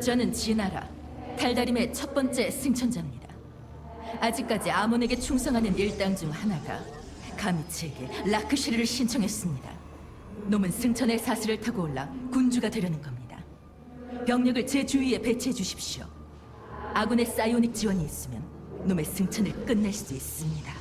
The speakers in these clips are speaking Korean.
저는 진아라, 달다림의 첫 번째 승천자입니다. 아직까지 아몬에게 충성하는 일당 중 하나가 가미치에게 라크시르를 신청했습니다. 놈은 승천의 사슬을 타고 올라 군주가 되려는 겁니다. 병력을 제 주위에 배치해 주십시오. 아군의 사이오닉 지원이 있으면 놈의 승천을 끝낼 수 있습니다.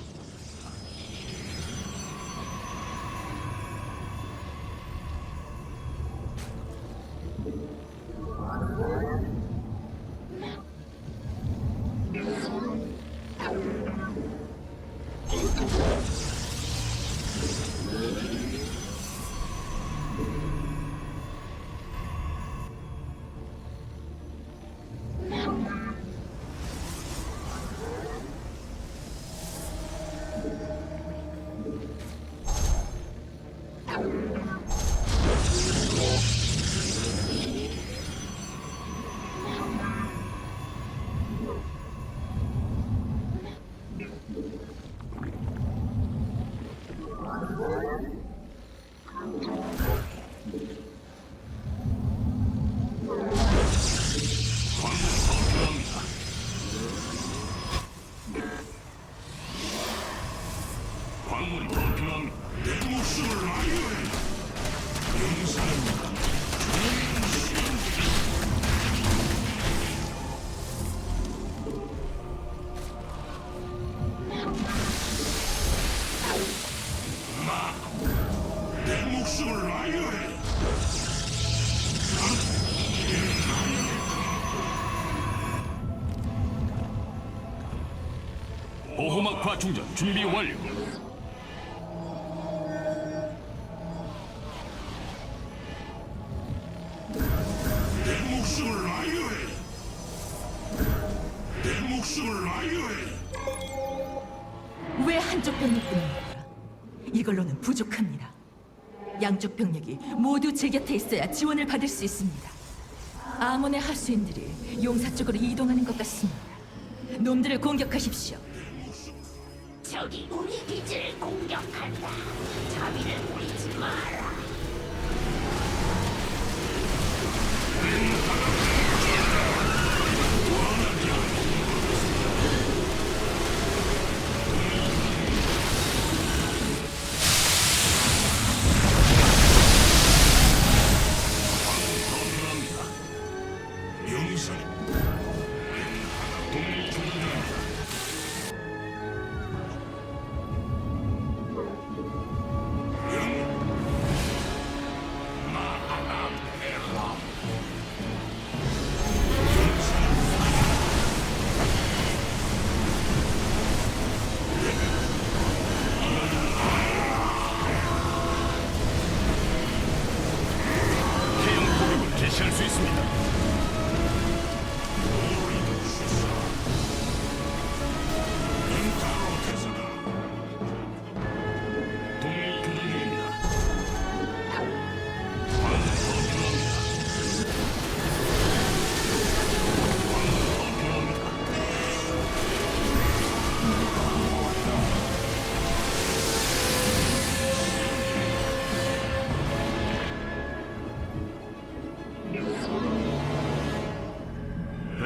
목숨을 아유해. 보호막파 충전 준비 완료. 내 목숨을 아유해. 내 목숨을 아유해. 왜 한쪽 병력뿐입니까? 이걸로는 부족합니다. 양쪽 병력이 모두 제 곁에 있어야 지원을 받을 수 있습니다. 아몬의 하수인들이 용사 쪽으로 이동하는 것 같습니다. 놈들을 공격하십시오. 적이 우리 기지를 공격한다. 자비를 보이지 마라.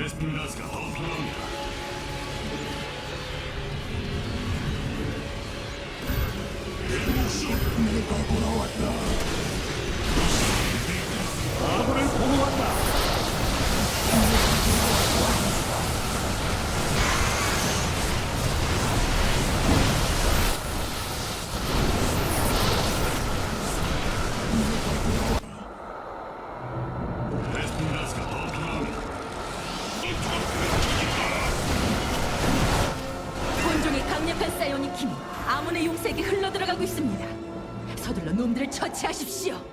베스핀 가스가 더필 처치하십시오.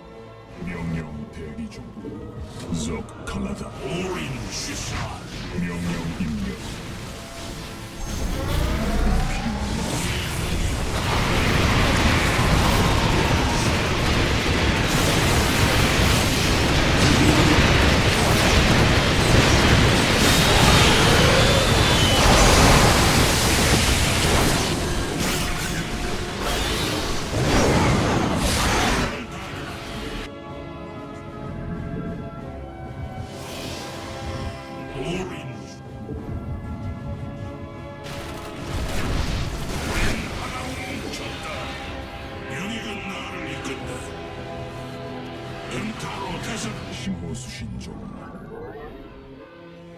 수신종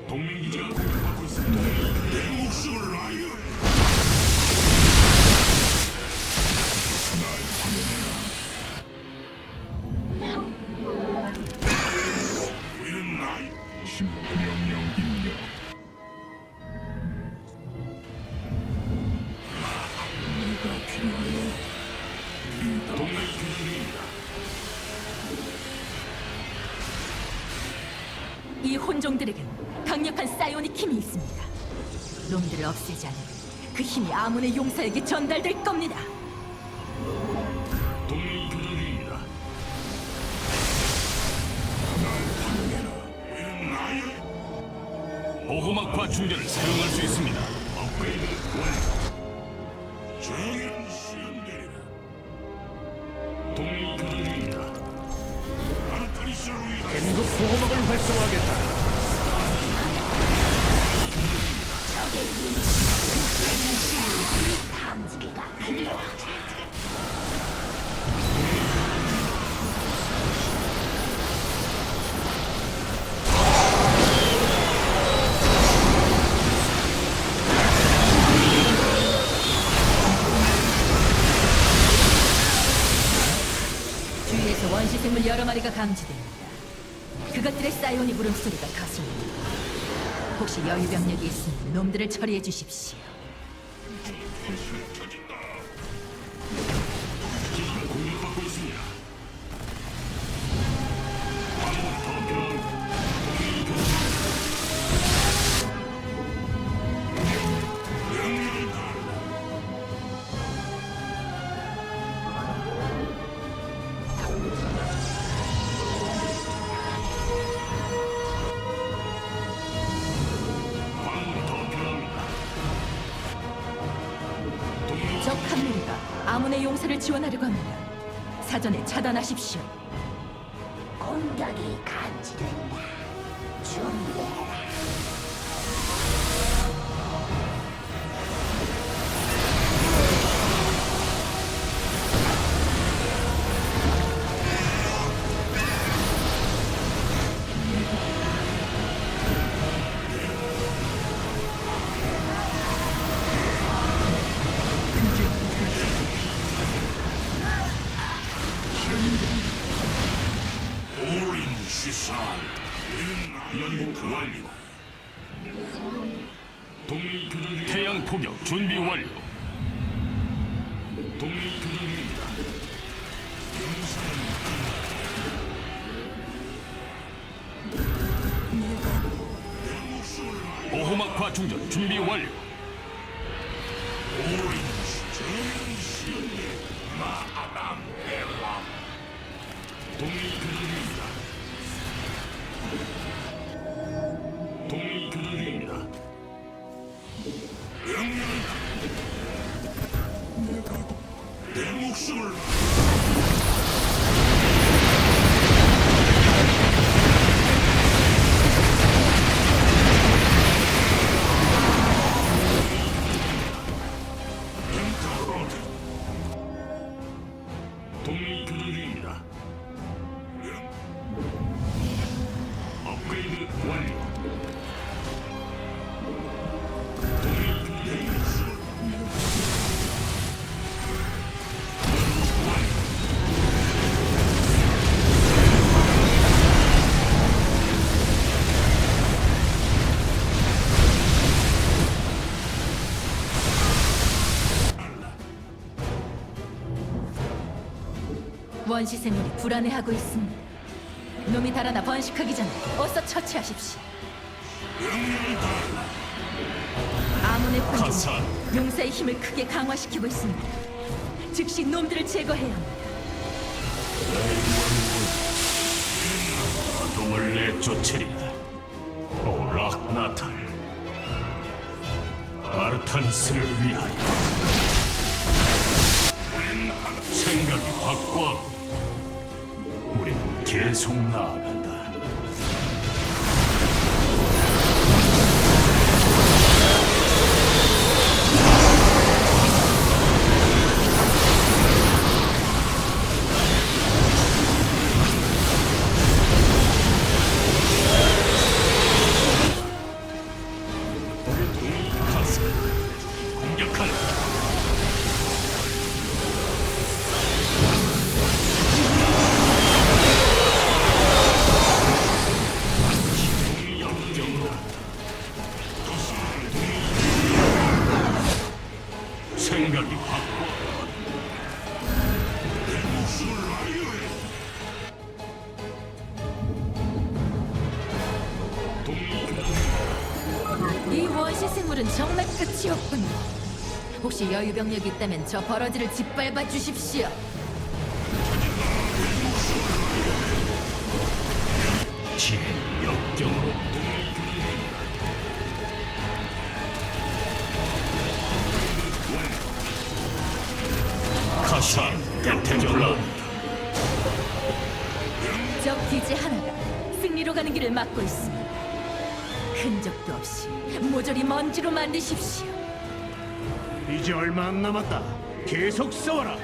동맹 혼종들에겐 강력한 사이오닉 힘이 있습니다. 놈들을 없애지 않으면 그 힘이 아몬의 용사에게 전달될 겁니다. 동맹 교전 중입니다. 우리는 나이 보호막 과 충전을 사용할 수 있습니다. 업그레이드 완료 정의는 활성화하겠다. 주위에서 원시 생물 여러 마리가. 그것들의 사이오닉 울음소리가 가슴입니다. 혹시 여유 병력이 있으면 놈들을 처리해 주십시오. 용사를 지원하려고 합니다. 사전에 차단하십시오. 공격이 감지된다. 준비해라. 준비 완료. 동맹 교전 중입니다. 보호막 과충전 준비 완료. 동맹 교전 중입니다. 생물이 불안해하고 있습니다. 놈이 달아나 번식하기 전에 어서 처치하십시오. 아몬의 군중 가산. 용사의 힘을 크게 강화시키고 있습니다. 즉시 놈들을 제거해야 합니다. 어둠을 내쫓으리라. 오 락나탈. 아르탄스를 위하여. 생각이 别冲浪 생각이 확고 내 목숨을 아유해 이 원시 생물은 정말 끝이 없군요. 혹시 여유 병력이 있다면 저 버러지를 짓밟아 주십시오. 지혜 역경으로 가사 대테졸라 적 기지 하나가 승리로 가는 길을 막고 있습니다. 흔적도 없이 모조리 먼지로 만드십시오. 이제 얼마 안 남았다. 계속 싸워라.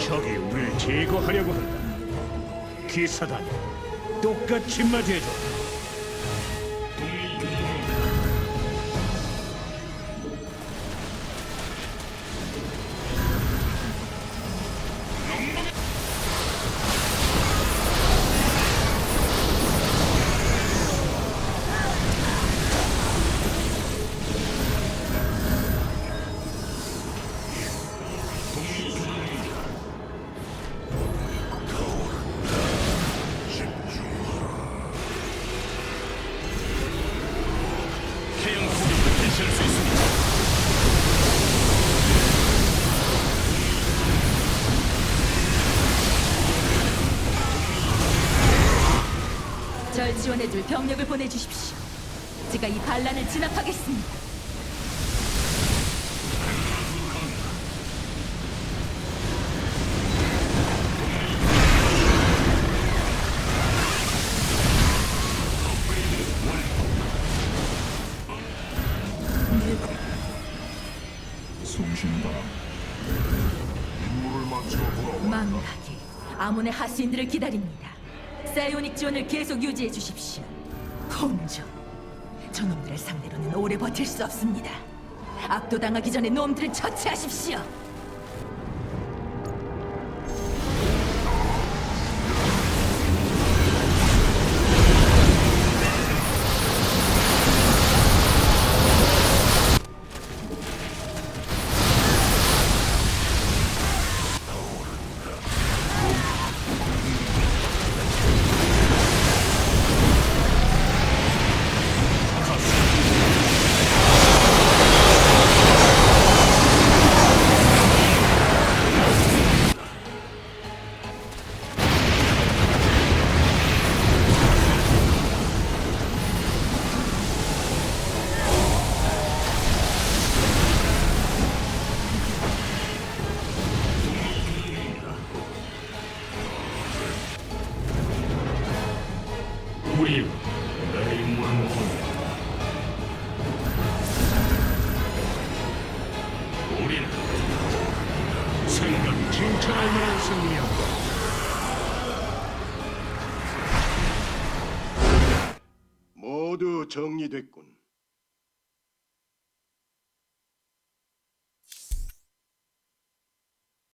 적이 우리를 제거하려고 한다. 기사단, 똑같이 맞이해줘. 지원해줄 병력을 보내주십시오. 제가 이 반란을 진압하겠습니다. 숨쉰다. 임무를 마치고 돌아와. 망각이 아몬의 하수인들을 기다립니다. 사이오닉 지원을 계속 유지해 주십시오. 혼종. 저놈들을 상대로는 오래 버틸 수 없습니다. 압도당하기 전에 놈들을 처치하십시오. 내 임무는 혼자. 우리는 생각 칭찬할 만한 승리였다. 모두 정리됐군.